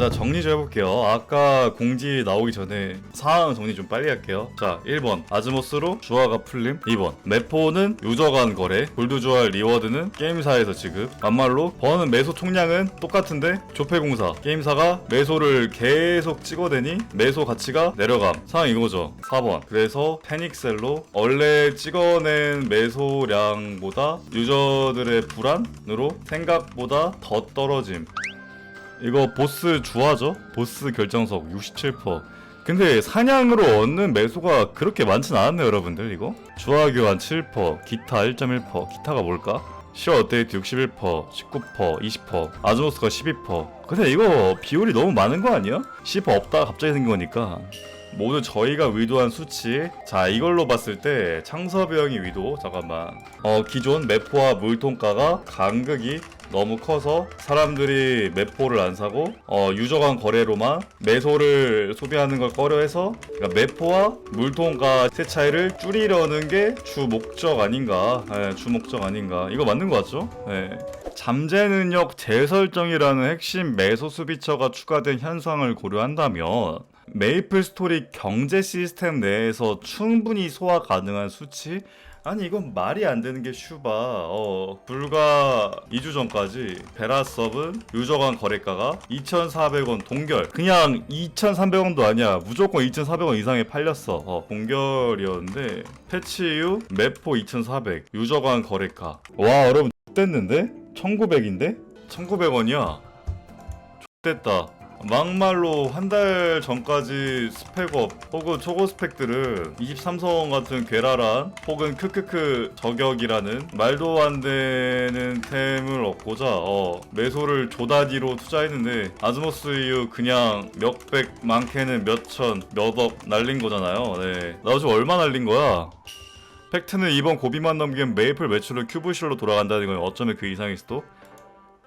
자 정리 좀 해볼게요. 아까 공지 나오기 전에 상황 정리 좀 빨리 할게요. 자 1번. 아즈모스로 주화가 풀림. 2번. 매포는 유저 간 거래. 골드 주화 리워드는 게임사에서 지급. 반말로 버는 매소 총량은 똑같은데 조폐공사. 게임사가 매소를 계속 찍어대니 매소 가치가 내려감. 상황 이거죠. 4번. 그래서 패닉셀로 원래 찍어낸 매소량보다 유저들의 불안으로 생각보다 더 떨어짐 이거 보스 주화죠? 보스 결정석 67%. 근데 사냥으로 얻는 매수가 그렇게 많진 않았네요, 여러분들. 이거 주화 교환 7%, 기타 1.1%. 기타가 뭘까? 시어 업데이트 61%, 19%, 20%, 아즈모스가 12%. 근데 이거 비율이 너무 많은 거 아니야? 10% 없다 갑자기 생긴 거니까. 모두 저희가 의도한 수치 자 이걸로 봤을 때 창섭이 형이 의도 잠깐만 어 기존 매포와 물통가가 간극이 너무 커서 사람들이 매포를 안 사고 어 유저 간 거래로만 매소를 소비하는 걸 꺼려해서 그러니까 매포와 물통가 세 차이를 줄이려는 게 주 목적 아닌가 예, 주 목적 아닌가 이거 맞는 거 같죠? 예. 잠재 능력 재설정이라는 핵심 매소 수비처가 추가된 현상을 고려한다면 메이플 스토리 경제 시스템 내에서 충분히 소화 가능한 수치? 아니 이건 말이 안 되는 게 슈바. 어 불과 2주 전까지 베라섭은 유저 간 거래가가 2,400원 동결. 그냥 2,300원도 아니야. 무조건 2,400원 이상에 팔렸어. 어 동결이었는데 패치 이후 매포 2,400 유저 간 거래가. 와 여러분 됐는데? 1,900인데? 1,900원이야? 됐다 막말로 한 달 전까지 스펙업 혹은 초고 스펙들은 23성 같은 괴랄한 혹은 크크크 저격이라는 말도 안 되는 템을 얻고자 어, 매소를 조다디로 투자했는데 아즈모스 이후 그냥 몇백 많게는 몇천 몇억 날린 거잖아요 네. 나 요즘 얼마 날린 거야? 팩트는 이번 고비만 넘기면 메이플 매출은 큐브실로 돌아간다는 건 어쩌면 그 이상일 수도?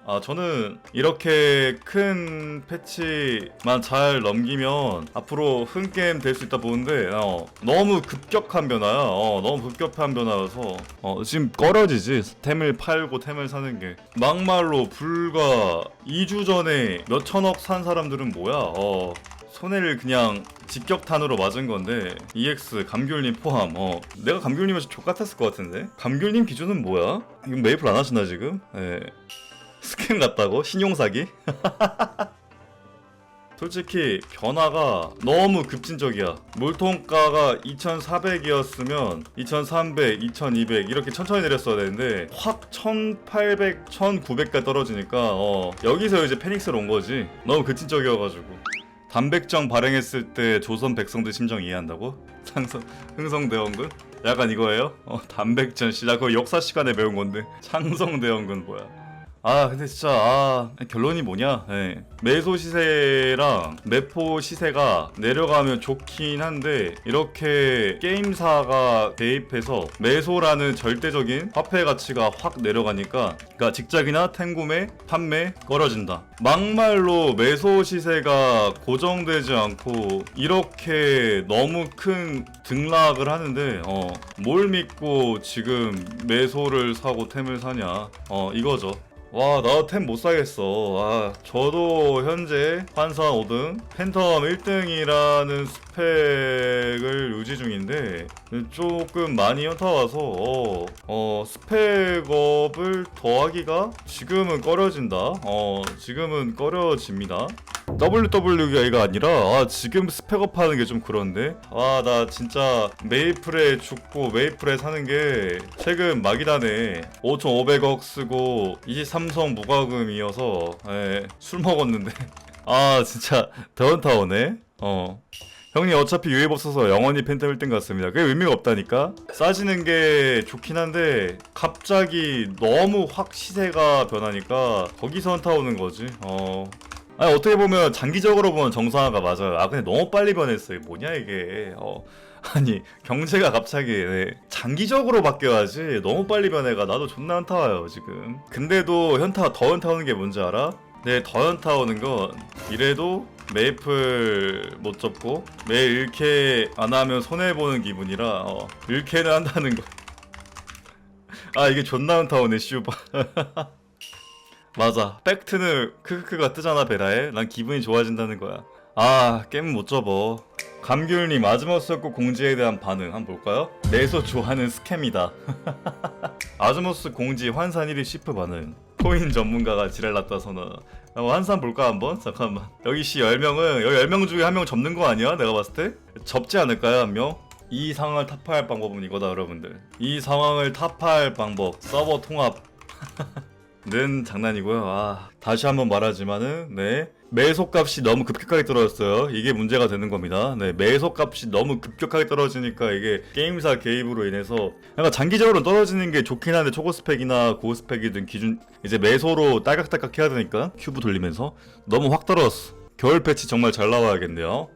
아 저는 이렇게 큰 패치만 잘 넘기면 앞으로 흥 게임 될 수 있다 보는데 어, 너무 급격한 변화야. 어, 너무 급격한 변화여서 어, 지금 꺼려지지 템을 팔고 템을 사는 게 막말로 불과 2주 전에 몇 천억 산 사람들은 뭐야? 어, 손해를 그냥 직격탄으로 맞은 건데 EX 감귤님 포함 어 내가 감귤님한테 족같았을 것 같은데 감귤님 기준은 뭐야? 이건 메이플 안 하시나 지금? 예. 스캔 같다고? 신용사기? 솔직히 변화가 너무 급진적이야. 물통가가 2,400이었으면 2,300, 2,200 이렇게 천천히 내렸어야 되는데 확 1,800, 1,900까지 떨어지니까 어, 여기서 이제 패닉스로 온 거지. 너무 급진적이어가지고. 단백정 발행했을 때 조선 백성들 심정 이해한다고? 창성 흥성대원군? 약간 이거예요? 어, 단백전 씨나 그거 역사 시간에 배운 건데 창성대원군 뭐야? 아 근데 진짜 아 결론이 뭐냐? 예. 매소 시세랑 매포 시세가 내려가면 좋긴 한데 이렇게 게임사가 대입해서 매소라는 절대적인 화폐 가치가 확 내려가니까 그러니까 직작이나 탱구매 판매 꺼려진다. 막말로 매소 시세가 고정되지 않고 이렇게 너무 큰 등락을 하는데 어, 뭘 믿고 지금 매소를 사고 템을 사냐? 어 이거죠 와, 나 템 못 사겠어. 아, 저도 현재 환산 5등, 팬텀 1등이라는 스펙을 유지 중인데, 조금 많이 현타와서, 어, 어, 스펙업을 더하기가 지금은 꺼려진다. 어, 지금은 꺼려집니다. WWE가 아니라, 아, 지금 스펙업 하는 게 좀 그런데? 아, 나 진짜 메이플에 죽고 메이플에 사는 게 최근 막이다네. 5,500억 쓰고 23성 무과금이어서, 예, 술 먹었는데. 아, 진짜 더운타오네. 어. 형님 어차피 유입 없어서 영원히 팬텀 1등 같습니다. 그게 의미가 없다니까? 싸지는 게 좋긴 한데 갑자기 너무 확 시세가 변하니까 거기서 현타 오는 거지. 어. 아니 어떻게 보면 장기적으로 보면 정상화가 맞아요. 아 근데 너무 빨리 변했어요. 뭐냐 이게. 어. 아니 경제가 갑자기 네. 장기적으로 바뀌어야지 너무 빨리 변해가 나도 존나 현타 와요 지금. 근데도 현타 더 현타 오는 게 뭔지 알아? 네, 더 현타 오는 건 이래도 메이플 못 접고 매일 일캐 안 하면 손해 보는 기분이라 어, 일캐는 한다는 거. 아 이게 존나 현타 오네 씨발. 맞아. 팩트는 크크크가 뜨잖아 베라에. 난 기분이 좋아진다는 거야. 아 게임 못 접어. 감귤님 아즈모스였고 공지에 대한 반응 한번 볼까요? 내서 좋아하는 스캠이다. 아즈모스 공지 환산 1위 시프 반응. 코인 전문가가 지랄났다 선언 어, 환산 볼까 한번? 잠깐만. 여기 씨 10명은 여기 10명 중에 한 명 접는 거 아니야? 내가 봤을 때? 접지 않을까요 한 명? 이 상황을 타파할 방법은 이거다 여러분들. 이 상황을 타파할 방법. 서버 통합 는 장난이고요. 아, 다시 한번 말하지만은 네 매소값이 너무 급격하게 떨어졌어요. 이게 문제가 되는 겁니다. 네 매소값이 너무 급격하게 떨어지니까 이게 게임사 개입으로 인해서 약간 장기적으로 떨어지는 게 좋긴 한데 초고 스펙이나 고 스펙이든 기준 이제 매소로 딸깍딸깍 해야 되니까 큐브 돌리면서 너무 확 떨어졌어. 겨울 패치 정말 잘 나와야겠네요.